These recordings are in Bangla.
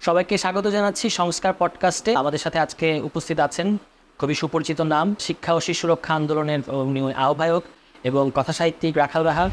সবাইকে স্বাগত জানাচ্ছি সংস্কার পডকাস্টে। আমাদের সাথে আজকে উপস্থিত আছেন খুবই সুপরিচিত নাম, শিক্ষা ও শিশু রক্ষা আন্দোলনের আহ্বায়ক এবং কথাসাহিত্যিক রাখাল রাহা।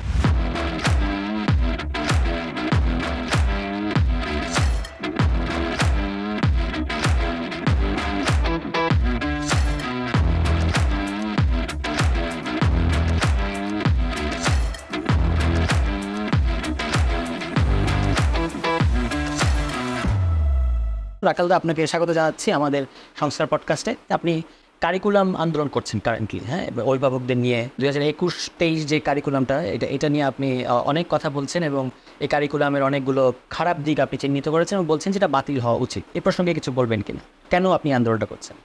রাখালদা আপনাকে স্বাগত জানাচ্ছি আমাদের সংস্কার পডকাস্টে আপনি কারিকুলাম আন্দোলন করছেন কারেন্টলি হ্যাঁ? অভিভাবকদের নিয়ে দুই হাজার একুশ তেইশ যে কারিকুলামটা এটা এটা নিয়ে আপনি অনেক কথা বলছেন এবং এই কারিকুলামের অনেকগুলো খারাপ দিক আপনি চিহ্নিত করেছেন এবং বলছেন যেটা বাতিল হওয়া উচিত। এ প্রসঙ্গে কিছু বলবেন কিনা? কেন আপনি আন্দোলনটা করছেন?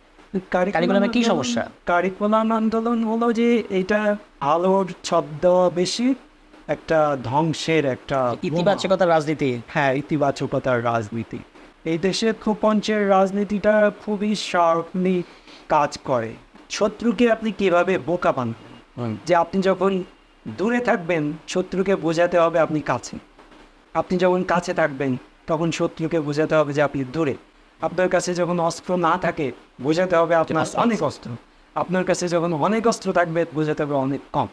কারিকুলামে কি সমস্যা? কারিকুলাম আন্দোলন হলো যে এটা আলোর ছদ্ম বেশি একটা ধ্বংসের একটা ইতিবাচকতার রাজনীতি হ্যাঁ ইতিবাচকতার রাজনীতি। এই দেশের প্রপঞ্চের রাজনীতিটা খুবই শার্পলি কাজ করে। শত্রুকে আপনি কীভাবে বোকা পান যে আপনি যখন দূরে থাকবেন শত্রুকে বোঝাতে হবে আপনি কাছে। আপনি যখন কাছে থাকবেন তখন শত্রুকে বোঝাতে হবে যে আপনি দূরে। আপনার কাছে যখন অস্ত্র না থাকে বোঝাতে হবে আপনার অনেক অস্ত্র। আপনার কাছে যখন অনেক অস্ত্র থাকবে বোঝাতে হবে অনেক কম।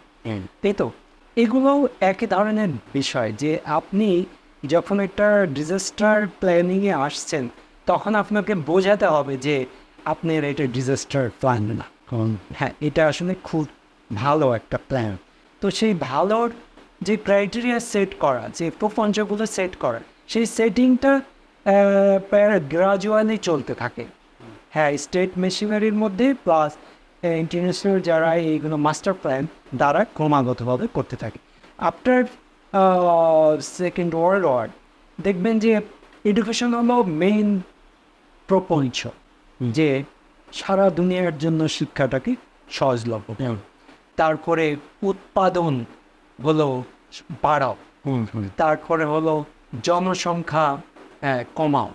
তাই তো? এগুলো একই ধরনের বিষয় যে আপনি যখন একটা ডিজাস্টার প্ল্যানিংয়ে আসছেন তখন আপনাকে বোঝাতে হবে যে আপনার এটা ডিজাস্টার প্ল্যান না। হ্যাঁ এটা আসলে খুব ভালো একটা প্ল্যান তো সেই ভালোর যে ক্রাইটেরিয়া সেট করা যে প্রপঞ্চগুলো সেট করা সেই সেটিংটা গ্রাজুয়ালি চলতে থাকে। হ্যাঁ স্টেট মেশিনারির মধ্যে প্লাস ইন্টারন্যাশনাল যারা এইগুলো মাস্টার প্ল্যান দ্বারা ক্রমাগতভাবে করতে থাকে। আফটার সেকেন্ড ওয়ার্ল্ড ওয়ার দেখবেন যে এডুকেশন হলো মেইন প্রপঞ্চ যে সারা দুনিয়ার জন্য শিক্ষাটাকে সহজলভ্য। তারপরে উৎপাদন হলো বাড়াও। তারপরে হলো জনসংখ্যা আহ, কমাও।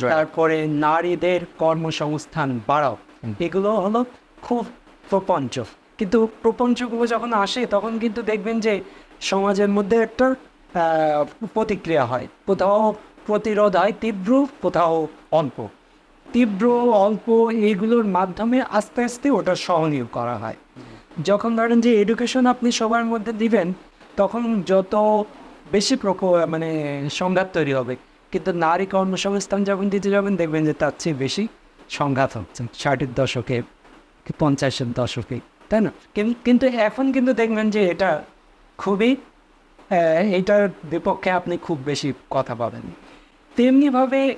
তারপরে নারীদের কর্মসংস্থান বাড়াও। এগুলো হলো খুব প্রপঞ্চ। কিন্তু প্রপঞ্চগুলো যখন আসে তখন কিন্তু দেখবেন যে সমাজের মধ্যে একটা প্রতিক্রিয়া হয়। কোথাও প্রতিরোধ হয় তীব্র কোথাও অল্প। তীব্র অল্প এইগুলোর মাধ্যমে আস্তে আস্তে ওটা সহনীয় করা হয়। যখন ধরেন যে এডুকেশন আপনি সবার মধ্যে দিবেন, তখন যত বেশি প্রক মানে সংঘাত তৈরি হবে। কিন্তু নারী কর্মসংস্থান যখন দিতে যাবেন, দেখবেন যে তার চেয়ে বেশি সংঘাত হচ্ছে। ষাটের দশকে, পঞ্চাশের দশকে, তাই না? কিন্তু এখন কিন্তু দেখবেন যে এটা খুবই আহ, এটার বিপক্ষে আপনি খুব বেশি কথা পাবেন। তেমনিভাবে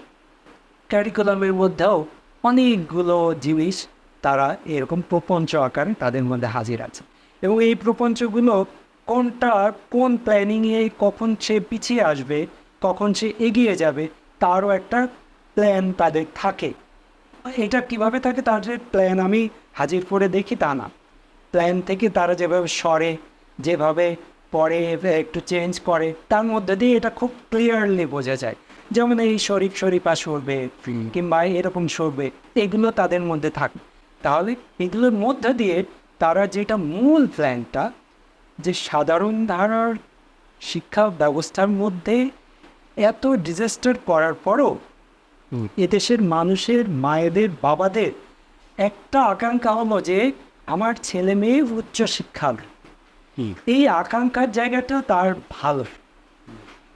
ক্যারিকুলামের মধ্যেও অনেকগুলো জিনিস তারা এরকম প্রপঞ্চ আকারে তাদের মধ্যে হাজির আছে। এবং এই প্রপঞ্চগুলো কোনটা কোন প্ল্যানিংয়ে কখন সে পিছিয়ে আসবে কখন সে এগিয়ে যাবে তারও একটা প্ল্যান তাদের থাকে। এটা কীভাবে থাকে তাদের প্ল্যান আমি হাজির করে দেখি তা না। প্ল্যান থেকে তারা যেভাবে সরে যেভাবে পরে একটু চেঞ্জ করে তার মধ্যে দিয়ে এটা খুব ক্লিয়ারলি বোঝা যায়। যেমন এই শরীফ শরীফা সরবে কিংবা এরকম সরবে এগুলো তাদের মধ্যে থাকে। তাহলে এগুলোর মধ্যে দিয়ে তারা যেটা মূল প্ল্যানটা যে সাধারণ ধারার শিক্ষা ব্যবস্থার মধ্যে এত ডিজাস্টার করার পরও এদেশের মানুষের মায়েদের বাবাদের একটা আকাঙ্ক্ষা হলো যে আমার ছেলে মেয়ে উচ্চ শিক্ষা এই আকাঙ্ক্ষার জায়গাটা তার ভালো।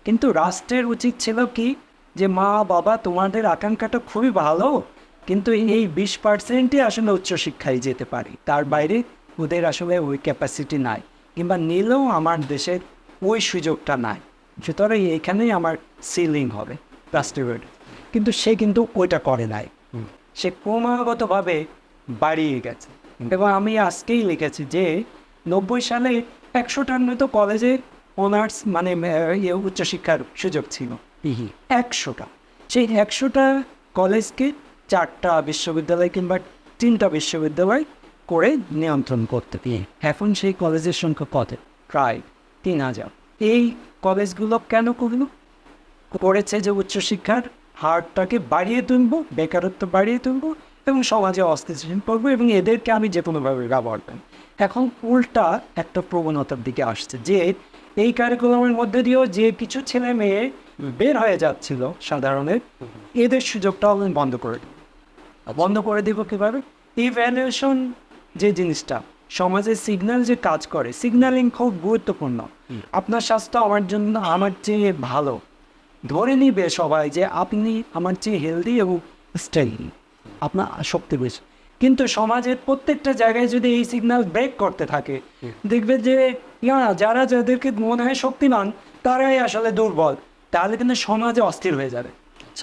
কিন্তু রাষ্ট্রের উচিত ছিল কি যে মা বাবা তোমাদের আকাঙ্ক্ষাটা খুবই ভালো কিন্তু এই বিশ পার্সেন্টই আসলে উচ্চশিক্ষায় যেতে পারে। তার বাইরে ওদের আসলে ওই ক্যাপাসিটি নাই কিংবা নিলেও আমার দেশের ওই সুযোগটা নাই। সুতরাং এখানেই আমার সিলিং হবে রাষ্ট্রীয় কিন্তু সে কিন্তু ওইটা করে নাই। সে ক্রমাগতভাবে বাড়িয়ে গেছে। এবং আমি আজকেই লিখেছি যে নব্বই সালে একশোটার মতো কলেজে অনার্স মানে ইয়ে উচ্চশিক্ষার সুযোগ ছিল। একশোটা। সেই একশোটা কলেজকে চারটা বিশ্ববিদ্যালয় কিংবা তিনটা বিশ্ববিদ্যালয় করে নিয়ন্ত্রণ করতে দিয়ে এখন সেই কলেজের সংখ্যা কত? প্রায় তিন হাজার। এই কলেজগুলো কেন করল? করেছে যে উচ্চশিক্ষার হারটাকে বাড়িয়ে তুলবো বেকারত্ব বাড়িয়ে তুলবো এবং সমাজে অস্থিতিশীল করব এবং এদেরকে আমি যে কোনোভাবে ব্যবহার করি। এখন উল্টা একটা প্রবণতার দিকে আসছে যে, এই কারিকুলামের মধ্যে দিয়েও যে কিছু ছেলে মেয়ে বের হয়ে যাচ্ছিল সাধারণের, এদের সুযোগটা আমি বন্ধ করে দেব। বন্ধ করে দেবো কীভাবে? ইভ্যালুয়েশন যে জিনিসটা, সমাজে সিগন্যাল যে কাজ করে সিগন্যালিং খুব গুরুত্বপূর্ণ। আপনার স্বাস্থ্য আমার জন্য আমার চেয়ে ভালো। ধরে নিবে সবাই যে, আপনি আমার চেয়ে হেলদি এবং স্টাইল আপনার শক্তি বেশি। কিন্তু সমাজের প্রত্যেকটা জায়গায় যদি এই সিগন্যাল ব্রেক করতে থাকে দেখবে যে না যারা যাদেরকে মনে হয় শক্তিমান তারাই আসলে দুর্বল। তাহলে কিন্তু সমাজে অস্থির হয়ে যাবে।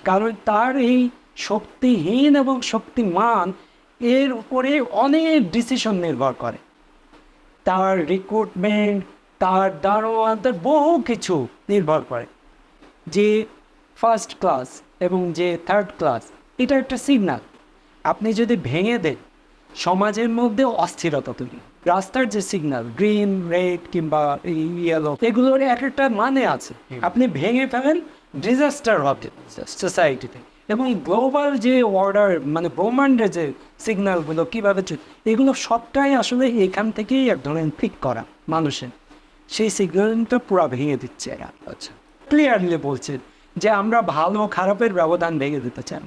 কারণ তার এই শক্তিহীন এবং শক্তিমান এর উপরে অনেক ডিসিশন নির্ভর করে। তার রিক্রুটমেন্ট তার দারোয়ান তার বহু কিছু নির্ভর করে। যে ফার্স্ট ক্লাস এবং যে থার্ড ক্লাস এটা একটা সিগনাল আপনি যদি ভেঙে দেন সমাজের মধ্যে অস্থিরতা তৈরি। রাস্তার যে সিগন্যাল গ্রিন রেড কিংবা ইয়েলো এগুলোর এক একটা মানে আছে। আপনি ভেঙে ফেলেন ডিজাস্টার হবে সোসাইটিতে এবং গ্লোবাল যে অর্ডার মানে ব্রহ্মাণ্ডের যে সিগন্যালগুলো কীভাবে এগুলো সবটাই আসলে এখান থেকেই এক ধরনের ঠিক করা মানুষের। সেই সিগনালটা পুরো ভেঙে দিচ্ছে এরা। আচ্ছা। ক্লিয়ারলি বলছে যে আমরা ভালো খারাপের ব্যবধান ভেঙে দিতে চাই।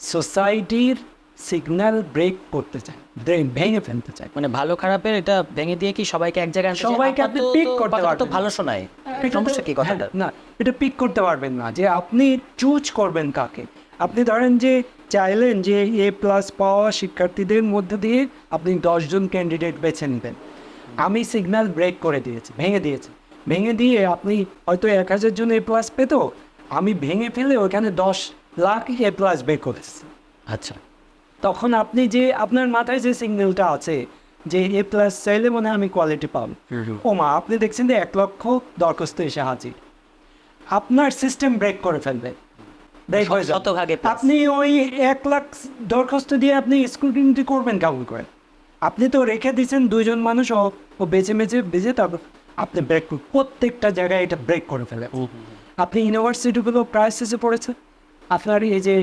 সোসাইটির সিগন্যাল ব্রেক করতে ব্রে- ভেঙে ফেলতে চাই মানে ভালো খারাপের এটা ভেঙে দিয়ে কি সবাইকে এক জায়গায় আনতে সবাইকে আপনি pick করতে পারবেন। ভালো শোনায়। সমস্যা কি কথাটা? হ্যাঁ, না এটা পিক করতে পারবেন না যে আপনি চুজ করবেন কাকে। আপনি ধরেন যে চাইলেন যে এ প্লাস পাওয়া শিক্ষার্থীদের মধ্যে দিয়ে আপনি দশজন ক্যান্ডিডেট বেছে নেবেন। আমি সিগন্যাল ব্রেক করে দিয়েছি ভেঙে দিয়েছি। ভেঙে দিয়ে আপনি হয়তো এক হাজার জন এ প্লাস পেতো আমি ভেঙে ফেলে ওখানে দশ লাখ এ প্লাস বের করেছি। আচ্ছা। তখন আপনি যে আপনার মাথায় যে সিগন্যালটা আছে যে এ প্লাস চাইলে মনে হয় আমি কোয়ালিটি পাবো। ও মা আপনি দেখছেন যে এক লক্ষ দরখাস্ত এসে হাজির। আপনার সিস্টেম ব্রেক করে ফেলবে। ব্রেক হয়ে যাবে। আপনি ওই এক লাখ দরখাস্ত দিয়ে আপনি স্ক্রুটিনিটি করবেন কেমন করে? আপনি তো রেখে দিয়েছেন দুইজন মানুষ ও বেছে বেছে বেছে তারপর আপনি ব্রেক প্রত্যেকটা জায়গায় এটা ব্রেক করে ফেলে আপনি ইউনিভার্সিটিগুলো ক্রাইসিসে পড়েছে আপনার এই যে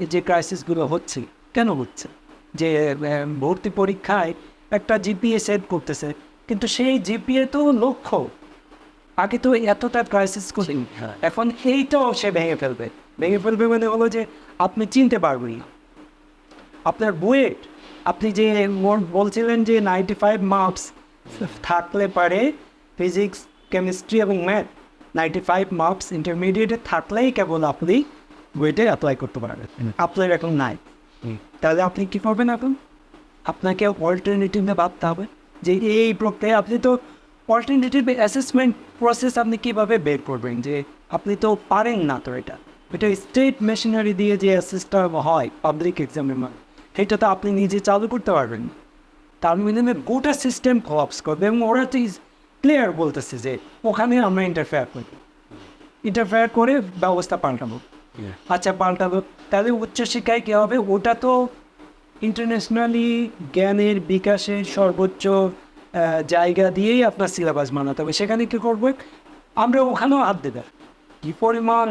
এই যে ক্রাইসিসগুলো হচ্ছে কেন হচ্ছে? যে ভর্তি পরীক্ষায় একটা জিপিএ সেট করতেছে কিন্তু সেই জিপিএ তো লক্ষ্য। আগে তো এতটা ক্রাইসিস করি হ্যাঁ। এখন এইটাও সে ভেঙে ফেলবে। ভেঙে ফেলবে মানে হলো যে আপনি চিনতে পারবেন না। আপনার বুয়েট আপনি যে বলছিলেন যে নাইনটি ফাইভ মার্কস থাকলে পারে ফিজিক্স কেমিস্ট্রি এবং ম্যাথ নাইনটি ফাইভ মার্কস ইন্টারমিডিয়েটে থাকলেই কেবল আপনি বুয়েটে অ্যাপ্লাই করতে পারবেন। আপনার এখন নাই। তাহলে আপনি কী করবেন এখন? আপনাকে অল্টারনেটিভে ভাবতে হবে যে এই প্রক্রিয়া, আপনি তো অল্টারনেটিভ অ্যাসেসমেন্ট প্রসেস আপনি কীভাবে বের করবেন? যে আপনি তো পারেন না তো এটা। এটা স্টেট মেশিনারি দিয়ে যে অ্যাসেসটা হয় পাবলিক এক্সামের মানে সেটা তো আপনি নিজে চালু করতে পারবেন তার মিনিমামে গোটা সিস্টেম কলাপস করবে এবং ওরা তো ক্লিয়ার বলতেছে যে ওখানে আমরা ইন্টারফেয়ার করি। ইন্টারফেয়ার করে ব্যবস্থা পাল্টাবো। আচ্ছা পাল্টাবো। তাহলে উচ্চশিক্ষায় কী হবে? ওটা তো ইন্টারন্যাশনালি জ্ঞানের বিকাশের সর্বোচ্চ জায়গা দিয়েই আপনার সিলেবাস বানাতে হবে। সেখানে কী করব? আমরা ওখানেও হাত দেবে। কী পরিমাণ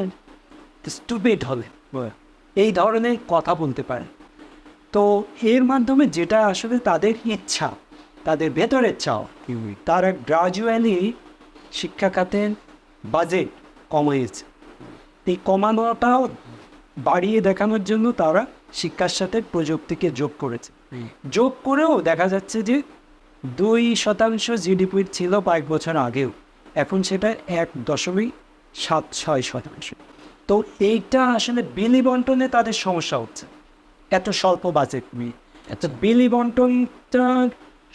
স্টুপিড হবে। এই ধরনের কথা বলতে পারে। তো এর মাধ্যমে যেটা আসলে তাদের ইচ্ছা তাদের ভেতরের চাও তারা গ্রাজুয়ালি শিক্ষা খাতের বাজেট কমিয়েছে এই কমানোটাও বাড়িয়ে দেখানোর জন্য তারা শিক্ষার সাথে প্রযুক্তিকে যোগ করেছে। যোগ করেও দেখা যাচ্ছে যে দুই শতাংশ জিডিপির ছিল কয়েক বছর আগেও। এখন সেটা এক দশমিক সাত ছয় শতাংশ। তো এইটা আসলে বিলি বন্টনে তাদের সমস্যা হচ্ছে। এত স্বল্প বাজেট নিয়ে। এত বিলি বন্টনটা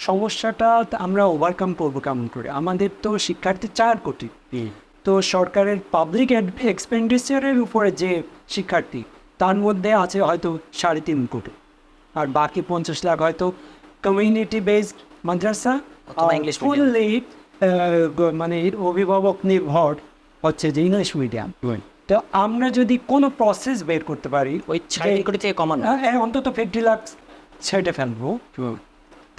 সমস্যাটা আমরা ওভারকাম করব কেমন করে? আমাদের তো শিক্ষার্থী চার কোটি। তো সরকারের পাবলিক এক্সপেন্ডিচারের উপরে যে শিক্ষার্থী তার মধ্যে আছে হয়তো সাড়ে তিন কোটি। আর বাকি পঞ্চাশ লাখ হয়তো কমিউনিটি বেসড মাদ্রাসা ফুললি মানে অভিভাবক নির্ভর হচ্ছে যে ইংলিশ মিডিয়াম তো আমরা যদি কোনো প্রসেস বের করতে পারি ওই কোটি থেকে কমানো। হ্যাঁ, অন্তত ফিফটি লাখ ছেড়ে ফেলব।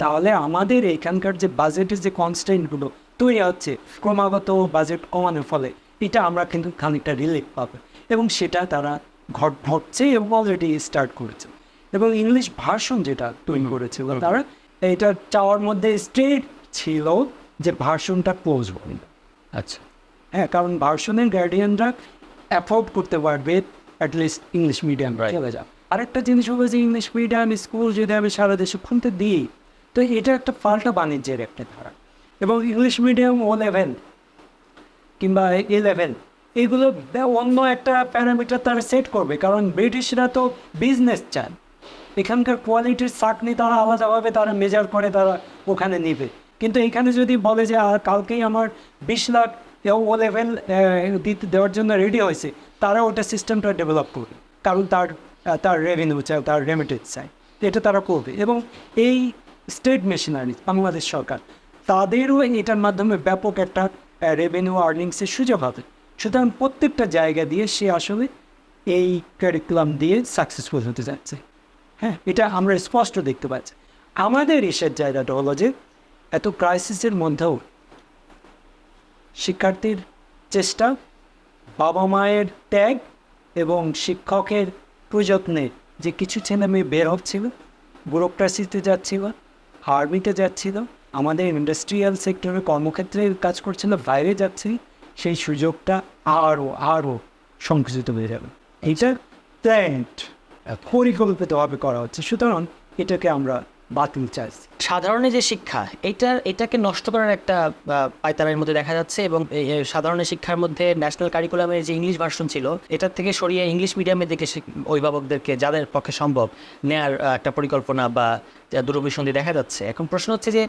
তাহলে আমাদের এখানকার যে বাজেটের যে কনস্ট্যান্টগুলো তৈরি হচ্ছে ক্রমাগত বাজেট কমানোর ফলে। এটা আমরা কিন্তু খানিকটা রিলিফ পাবো এবং সেটা তারা ঘট ঘটছে এবং অলরেডি স্টার্ট করেছে। এবং ইংলিশ ভার্সন যেটা তৈরি করেছে তারা এটা চাওয়ার মধ্যে স্ট্রেট ছিল যে ভার্সনটা ক্লোজ হবে। আচ্ছা। হ্যাঁ কারণ ভার্সনের গার্ডিয়ানরা অ্যাফোর্ড করতে পারবে অ্যাটলিস্ট ইংলিশ মিডিয়াম চলে যাও আরেকটা জিনিস হবে যে ইংলিশ মিডিয়াম স্কুল যদি আমি সারা দেশে খুলতে দিই তো এটা একটা পাল্টা বাণিজ্যের একটা ধারা। এবং ইংলিশ মিডিয়াম ও লেভেল কিংবা এ লেভেল এগুলো অন্য একটা প্যারামিটার তারা সেট করবে, কারণ ব্রিটিশরা তো বিজনেস চান। এখানকার কোয়ালিটির চাকরি তারা আলাদাভাবে তারা মেজার করে তারা ওখানে নেবে। কিন্তু এখানে যদি বলে যে, আর কালকেই আমার বিশ লাখ ও লেভেল দিতে, দেওয়ার জন্য রেডি হয়েছে, তারা ওটা সিস্টেমটা ডেভেলপ করবে। কারণ তার তার রেভিনিউ চাই, তার রেমিটেন্স চাই। এটা তারা করবে। এবং এই স্টেট মেশিনারি বাংলাদেশ সরকার তাদেরও এটার মাধ্যমে ব্যাপক একটা রেভিনিউ আর্নিংসের সুযোগ হবে। সুতরাং প্রত্যেকটা জায়গা দিয়ে সে আসলে এই কারিকুলাম দিয়ে সাকসেসফুল হতে যাচ্ছে। হ্যাঁ এটা আমরা স্পষ্ট দেখতে পাচ্ছি। আমাদের এসের জায়গাটা হলো যে, এত ক্রাইসিসের মধ্যেও শিক্ষার্থীর চেষ্টা, বাবা মায়ের ত্যাগ এবং শিক্ষকের প্রযত্নে যে কিছু ছেলে মেয়ে বের হচ্ছিল ব্যুরোক্রাসিতে যাচ্ছিল আর্মিতে যাচ্ছিল আমাদের ইন্ডাস্ট্রিয়াল সেক্টরে কর্মক্ষেত্রে কাজ করছিল বাইরে যাচ্ছে সেই সুযোগটা আরও আরও সংকুচিত হয়ে যাবে। এইটা প্ল্যান্ট পরিকল্পিতভাবে করা হচ্ছে। সুতরাং এটাকে আমরা বাতিল চাইছি সাধারণে যে শিক্ষা এটা এটাকে নষ্ট করার একটা পায়তারার মধ্যে দেখা যাচ্ছে এবং এই এই সাধারণ শিক্ষার মধ্যে ন্যাশনাল কারিকুলামের যে ইংলিশ ভার্সন ছিল এটার থেকে সরিয়ে ইংলিশ মিডিয়ামের দিকে অভিভাবকদেরকে যাদের পক্ষে সম্ভব নেয়ার একটা পরিকল্পনা বা দূরভিসন্ধি দেখা যাচ্ছে। এখন প্রশ্ন হচ্ছে যে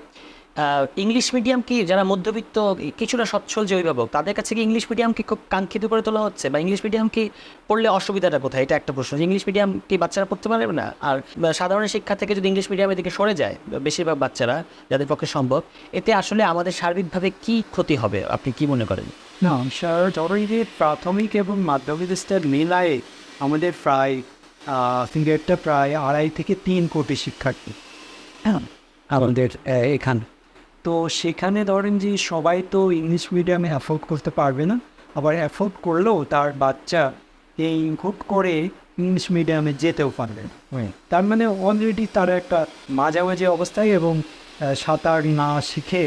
ইংলিশ মিডিয়াম কি? যারা মধ্যবিত্ত, কিছুটা সচ্ছল যে অভিভাবক, তাদের কাছে কি ইংলিশ মিডিয়াম কি খুব কাঙ্ক্ষিত করে তোলা হচ্ছে? বা ইংলিশ মিডিয়াম কি পড়লে অসুবিধাটা কোথায়? এটা একটা প্রশ্ন। ইংলিশ মিডিয়াম কি বাচ্চারা পড়তে পারবে না? আর সাধারণ শিক্ষা থেকে যদি ইংলিশ মিডিয়ামের দিকে সরে যায়, বেশিরভাগ বাচ্চারা যাদের পক্ষে সম্ভব, এতে আসলে আমাদের সার্বিকভাবে কি ক্ষতি হবে? আপনি কি মনে করেন? না জরুরি প্রাথমিক এবং মাধ্যমিক স্তর মিলায়ে আমাদের প্রায় সিঙ্গেটটা প্রায় আড়াই থেকে তিন কোটি শিক্ষার্থী হ্যাঁ আমাদের এখানে তো সেখানে ধরেন যে সবাই তো ইংলিশ মিডিয়ামে অ্যাফোর্ড করতে পারবে না। আবার অ্যাফোর্ড করলেও তার বাচ্চা এই হুট করে ইংলিশ মিডিয়ামে যেতেও পারবে তার মানে অলরেডি তারা একটা মাঝামাঝি অবস্থায় এবং সাঁতার না শিখে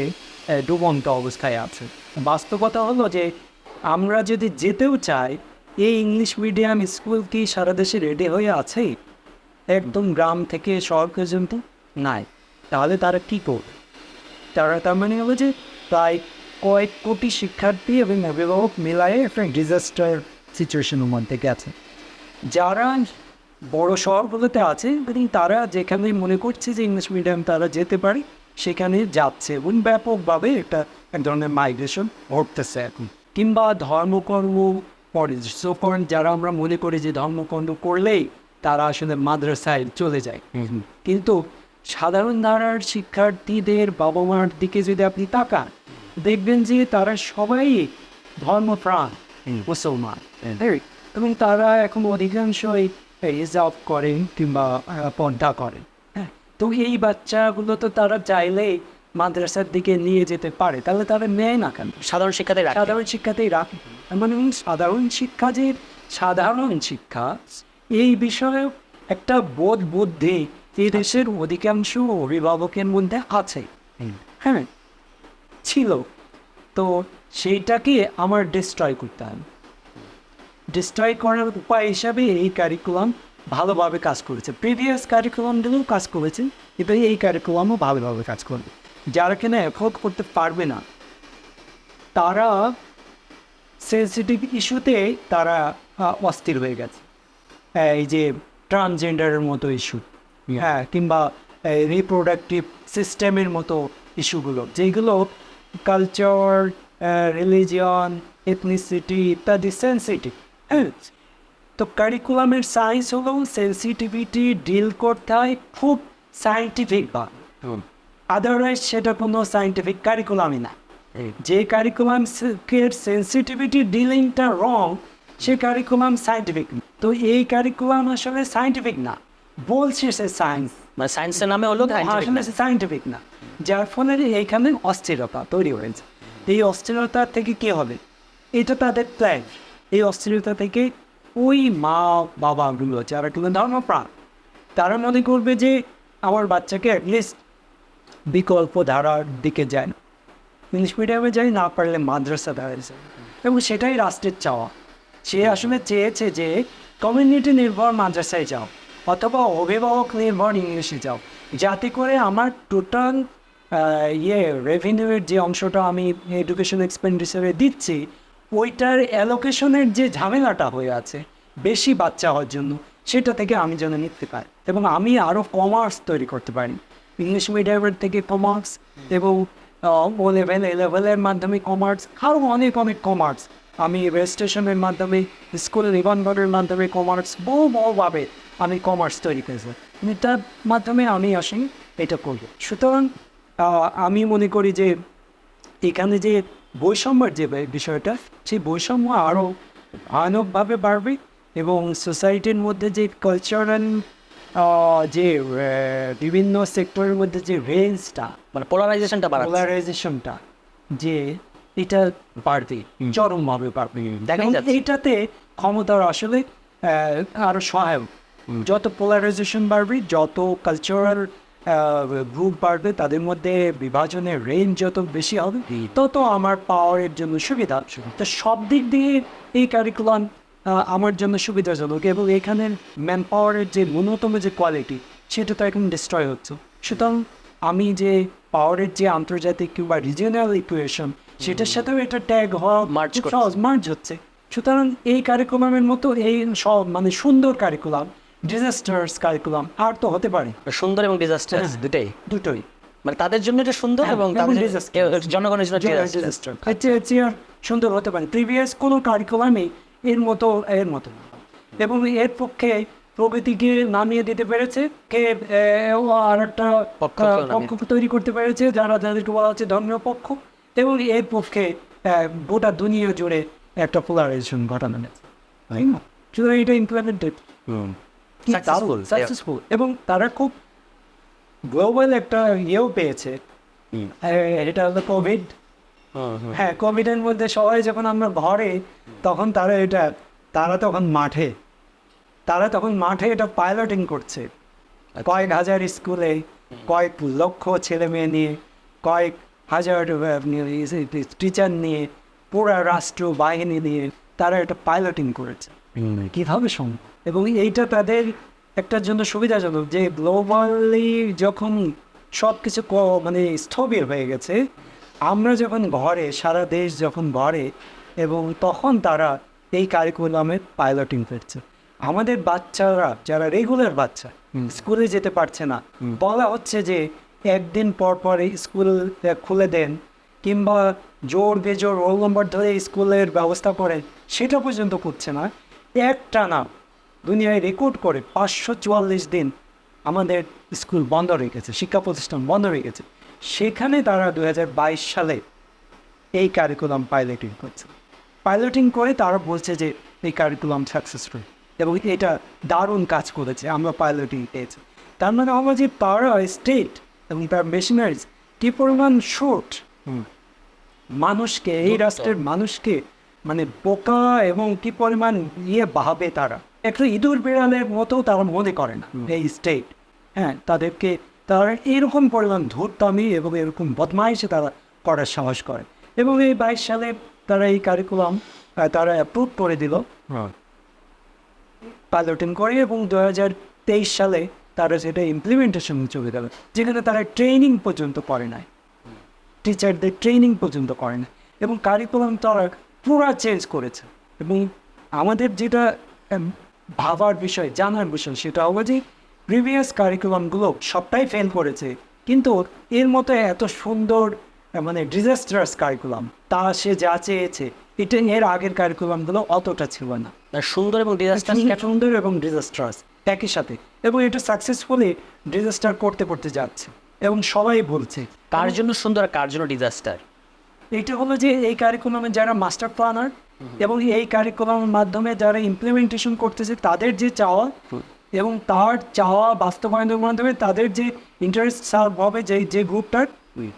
ডুবন্ত অবস্থায় আছে। বাস্তবতা হলো যে আমরা যদি যেতেও চাই এই ইংলিশ মিডিয়াম স্কুল কি সারা দেশে রেডি হয়ে আছে? একদম গ্রাম থেকে শহর পর্যন্ত? নাই। তাহলে তারা কী করবে? তারা তার মানে হলো যে প্রায় কয়েক কোটি শিক্ষার্থী এবং অভিভাবক মিলায়ে একটা ডিজাস্টার সিচুয়েশনের মধ্যে গেছে। যারা বড় শহরগুলোতে আছে এবং তারা যেখানে মনে করছে যে ইংলিশ মিডিয়াম তারা যেতে পারে সেখানে যাচ্ছে এবং ব্যাপকভাবে একটা এক ধরনের মাইগ্রেশন ঘটতেছে এখন। কিংবা ধর্মকর্ম করে যখন যারা আমরা মনে করি যে ধর্মকর্ম করলেই তারা আসলে মাদ্রাসায় চলে যায়। কিন্তু সাধারণ ধারার শিক্ষার্থীদের বাবা মার দিকে যদি আপনি তাকান দেখবেন যে তারা সবাই ধর্মপ্রাণ মুসলমান। এবং তারা এখন অধিকাংশই রিজার্ভ করেন কিংবা পর্দা করেন। হ্যাঁ? তো এই বাচ্চাগুলো তো তারা চাইলেই মাদ্রাসার দিকে নিয়ে যেতে পারে। তাহলে তারা নেয় না কেন? সাধারণ শিক্ষাতে রাখে। সাধারণ শিক্ষাতেই রাখে। মানে সাধারণ শিক্ষা যে সাধারণ শিক্ষা এই বিষয়ে একটা বোধ বুদ্ধি এই দেশের অধিকাংশ অভিভাবকের মধ্যে আছে। হ্যাঁ ছিল। তো সেইটাকে আমার ডিস্ট্রয় করতে হবে ডিস্ট্রয় করার উপায় হিসাবে এই কারিকুলাম ভালোভাবে কাজ করেছে। প্রিভিয়াস কারিকুলামগুলোও কাজ করেছে কিন্তু এই কারিকুলামও ভালোভাবে কাজ করবে যারা কিনা অ্যাফোর্ড করতে পারবে না তারা সেন্সিটিভ ইস্যুতে তারা অস্থির হয়ে গেছে। এই যে ট্রান্সজেন্ডারের মতো ইস্যু হ্যাঁ কিংবা রিপ্রোডাক্টিভ সিস্টেমের মতো ইস্যুগুলো যেগুলো কালচার রিলিজিয়ন এথনিসিটি ইত্যাদি সেন্সিটিভ হ্যাঁ? তো কারিকুলামের সায়েন্স হলো সেন্সিটিভিটি ডিল করতে হয় খুব সাইন্টিফিক বা। আদারওয়াইজ সেটা কোনো সাইন্টিফিক কারিকুলামই না। যে কারিকুলাম সেন্সিটিভিটি ডিলিংটা রং সে কারিকুলাম সাইন্টিফিক তো এই কারিকুলাম আসলে সাইন্টিফিক না। বলছে সে সায়েন্স মানে সায়েন্সের নামে হলো আসলে সাইন্টিফিক না যার ফলে এইখানে অস্থিরতা তৈরি হয়েছে এই অস্থিরতা থেকে কি হবে এটা তাদের প্ল্যান এই অস্থিরতা থেকে ওই মা বাবাগুলো যারা কিন্তু ধর্মপ্রাণ তারা মনে করবে যে আমার বাচ্চাকে অ্যাটলিস্ট বিকল্প ধারার দিকে যায় ইংলিশ মিডিয়ামে যাই না পারলে মাদ্রাসা যায় এবং সেটাই রাষ্ট্রের চাওয়া সে আসলে চেয়েছে যে কমিউনিটি নির্ভর মাদ্রাসায় যাও অথবা অভিভাবক নির্ভর ইংলিশে যাও। যাতে করে আমার টোটাল ইয়ে রেভিনিউয়ের যে অংশটা আমি এডুকেশন এক্সপেন্ডিচারে দিচ্ছি ওইটার অ্যালোকেশনের যে ঝামেলাটা হয়ে আছে বেশি বাচ্চা হওয়ার জন্য সেটা থেকে আমি যেন নিতে পারি। এবং আমি আরও কমার্স তৈরি করতে পারি। ইংলিশ মিডিয়ামের থেকে কমার্স এবং ও লেভেল এ লেভেলের মাধ্যমে কমার্স আরও অনেক অনেক কমার্স আমি রেজিস্ট্রেশনের মাধ্যমে স্কুল নিবন্ধনের মাধ্যমে কমার্স বহু বহুভাবে আমি কমার্স তৈরি করেছি এটার মাধ্যমে আমি আসি এটা করব। সুতরাং আমি মনে করি যে এখানে যে বৈষম্যের যে বিষয়টা সেই বৈষম্য আরও ভয়ানকভাবে বাড়বে এবং সোসাইটির মধ্যে যে কালচারাল যে বিভিন্ন সেক্টরের মধ্যে যে রেঞ্জটা মানে পোলারাইজেশনটা পোলারাইজেশনটা যে এটা বাড়বে চরমভাবে বাড়বে। যাচ্ছে। এইটাতে ক্ষমতার আসলে আরও সহায়ক। যত পোলারাইজেশন বাড়বে যত কালচারাল গ্রুপ বাড়বে তাদের মধ্যে বিভাজনের রেঞ্জ যত বেশি হবে তত আমার পাওয়ারের জন্য সুবিধা। তো সব দিক দিয়ে এই কারিকুলাম আমার জন্য সুবিধাজনক এবং এখানের ম্যান পাওয়ারের যে ন্যূনতম যে কোয়ালিটি সেটা তো এখন ডিস্ট্রয় হচ্ছে। সুতরাং আমি যে পাওয়ারের যে আন্তর্জাতিক কিংবা রিজিয়নাল ইকুয়েশন সেটার সাথেও এটা ট্যাগ হওয়া। সহজ মার্জ হচ্ছে। সুতরাং এই কারিকুলামের মতো এই সব মানে সুন্দর কারিকুলাম ডিজাস্টার্স কারিকুলাম আর তো হতে পারে। সুন্দর এবং ডিজাস্টার হ্যাঁ। দুটাই। দুটোই। মানে তাদের জন্য এটা সুন্দর হ্যাঁ, এবং জনগণের জন্য ডিজাস্টার সুন্দর হতে পারে। প্রিভিয়াস কোনো কারিকুলামে এর মতো এর মতো এবং এর পক্ষে প্রগতিকে নামিয়ে দিতে পেরেছে। কে আর একটা পক্ষ তৈরি করতে পেরেছে। যারা যাদেরকে বলা হচ্ছে ধর্মীয় পক্ষ। এবং এর পক্ষে আহ, গোটা দুনিয়া জুড়ে একটা পোলারাইজেশন ঘটানো গেছে তাই না? সুতরাং এটা ইমপ্লিমেন্টেড সাকসেসফুল এবং তারা খুব গ্লোবাল একটা ইয়েও পেয়েছে। এটা হলো কোভিড। হ্যাঁ কোভিডের মধ্যে সবাই যখন আমরা ঘরে তখন তারা এটা তারা তখন মাঠে তারা তখন মাঠে এটা পাইলটিং করছে। কয়েক হাজার স্কুলে কয়েক লক্ষ ছেলে মেয়ে নিয়ে কয়েক হাজার টিচার নিয়ে পুরা রাষ্ট্র বাহিনী নিয়ে তারা এটা পাইলটিং করেছে। কীভাবে সম্ভব? এবং এইটা তাদের একটার জন্য সুবিধাজনক যে গ্লোবালি যখন সব কিছু ক- মানে স্থবির হয়ে গেছে আমরা যখন ঘরে সারা দেশ যখন ঘরে এবং তখন তারা এই কারিকুলামে পাইলটিং করছে। আমাদের বাচ্চারা যারা রেগুলার বাচ্চা স্কুলে যেতে পারছে না বলা হচ্ছে যে একদিন পর পর স্কুল খুলে দেন কিংবা জোর বেজোর রোল নম্বর ধরে স্কুলের ব্যবস্থা করে সেটা পর্যন্ত করছে না। একটা না দুনিয়ায় রেকর্ড করে পাঁচশো চুয়াল্লিশ দিন আমাদের স্কুল বন্ধ গেছে শিক্ষা প্রতিষ্ঠান বন্ধ গেছে। সেখানে তারা দু হাজার বাইশ সালে এই কারিকুলাম পাইলটিং করছে। পাইলটিং করে তারা বলছে যে এই কারিকুলাম সাকসেসফুল এবং এটা দারুণ কাজ করেছে আমরা পাইলটিং পেয়েছি। তার মানে আমরা যে পাওয়ার স্টেট এবং তার মেশিনারিজ কি পরিমাণ শর্ট মানুষকে এই। রাষ্ট্রের মানুষকে মানে বোকা এবং কি পরিমাণ ইয়ে ভাবে তারা। একটা ইঁদুর বিড়ালের মতো তারা মনে করে না এই স্টেট হ্যাঁ তাদেরকে তারা এরকম পরিমাণ ধূর্তামি এবং এরকম বদমাইশে তারা করার সাহস করে এবং এই বাইশ সালে তারা এই কারিকুলাম তারা অ্যাপ্রুভ করে দিল। পাইলটিং করে এবং দু হাজার তেইশ সালে তারা সেটা ইমপ্লিমেন্টেশন চলে গেল যেখানে তারা ট্রেনিং পর্যন্ত করে নাই। টিচারদের ট্রেনিং পর্যন্ত করে না এবং কারিকুলাম তারা পুরা চেঞ্জ করেছে। এবং আমাদের যেটা ভাবার বিষয় জানার বিষয় সেটা হলো যে প্রিভিয়াস কারিকুলামগুলো সবটাই ফেল করেছে। কিন্তু এর মতো এত সুন্দর মানে ডিজাস্টারাস কারিকুলাম তা সে যা চেয়েছে এটা এর আগের কারিকুলামগুলো অতটা ছিল না। সুন্দর এবং ডিজাস্টার সুন্দর এবং ডিজাস্টারাস একই সাথে। এবং এটা সাকসেসফুলি ডিজাস্টার করতে করতে যাচ্ছে। এবং সবাই বলছে। কার জন্য সুন্দর আর কার জন্য ডিজাস্টার এটা হলো যে এই কারিকুলামে যারা মাস্টার প্ল্যানার এবং এই কারিকুলামের মাধ্যমে যারা ইমপ্লিমেন্টেশন করতেছে তাদের যে চাওয়া এবং তার চাওয়া বাস্তবায়নের মাধ্যমে তাদের যে ইন্টারেস্ট সার্ভ হবে যে যে গ্রুপটার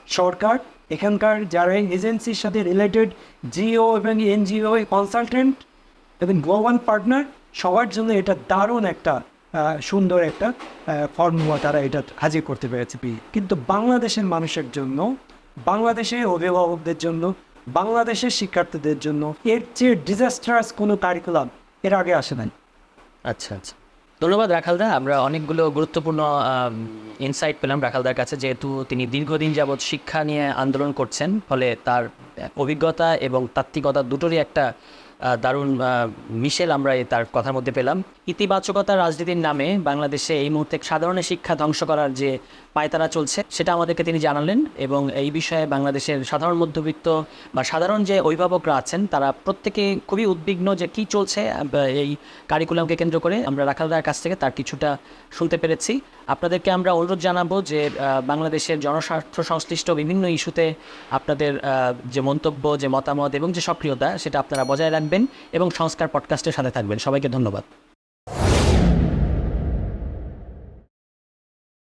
সরকার এখানকার যারা এজেন্সির সাথে রিলেটেড জিও এবং এনজিও কনসালটেন্ট এবং গ্লোবাল পার্টনার সবার জন্য এটা দারুণ একটা সুন্দর একটা ফর্মুলা তারা এটা হাজির করতে পেরেছে। কিন্তু বাংলাদেশের মানুষের জন্য বাংলাদেশে অভিভাবকদের জন্য বাংলাদেশের শিক্ষার্থীদের জন্য এর চেয়ে ডিজাস্টারাস কোনো কারিকুলাম এর আগে আসে নাই। আচ্ছা আচ্ছা। ধন্যবাদ রাখালদা আমরা অনেকগুলো গুরুত্বপূর্ণ ইনসাইট পেলাম রাখালদার কাছে, যেহেতু তিনি দীর্ঘদিন যাবৎ শিক্ষা নিয়ে আন্দোলন করছেন, ফলে তার অভিজ্ঞতা এবং তাত্ত্বিকতা দুটোরই একটা দারুণ মিশেল আমরা তার কথার মধ্যে পেলাম। ইতিবাচকতা রাজনীতির নামে বাংলাদেশে এই মুহূর্তে সাধারণের শিক্ষা ধ্বংস করার যে পায়তারা চলছে, সেটা আমাদেরকে তিনি জানালেন এবং এই বিষয়ে বাংলাদেশের সাধারণ মধ্যবিত্ত বা সাধারণ যে অভিভাবকরা আছেন, তারা প্রত্যেকে খুবই উদ্বিগ্ন যে কী চলছে এই কারিকুলামকে কেন্দ্র করে। আমরা রাখালদার কাছ থেকে তার কিছুটা শুনতে পেরেছি। আপনাদেরকে আমরা অনুরোধ জানাব যে বাংলাদেশের জনস্বার্থ সংশ্লিষ্ট বিভিন্ন ইস্যুতে আপনাদের যে মন্তব্য, যে মতামত এবং যে সক্রিয়তা, সেটা আপনারা বজায় রাখবেন এবং সংস্কার পডকাস্টের সাথে থাকবেন। সবাইকে ধন্যবাদ।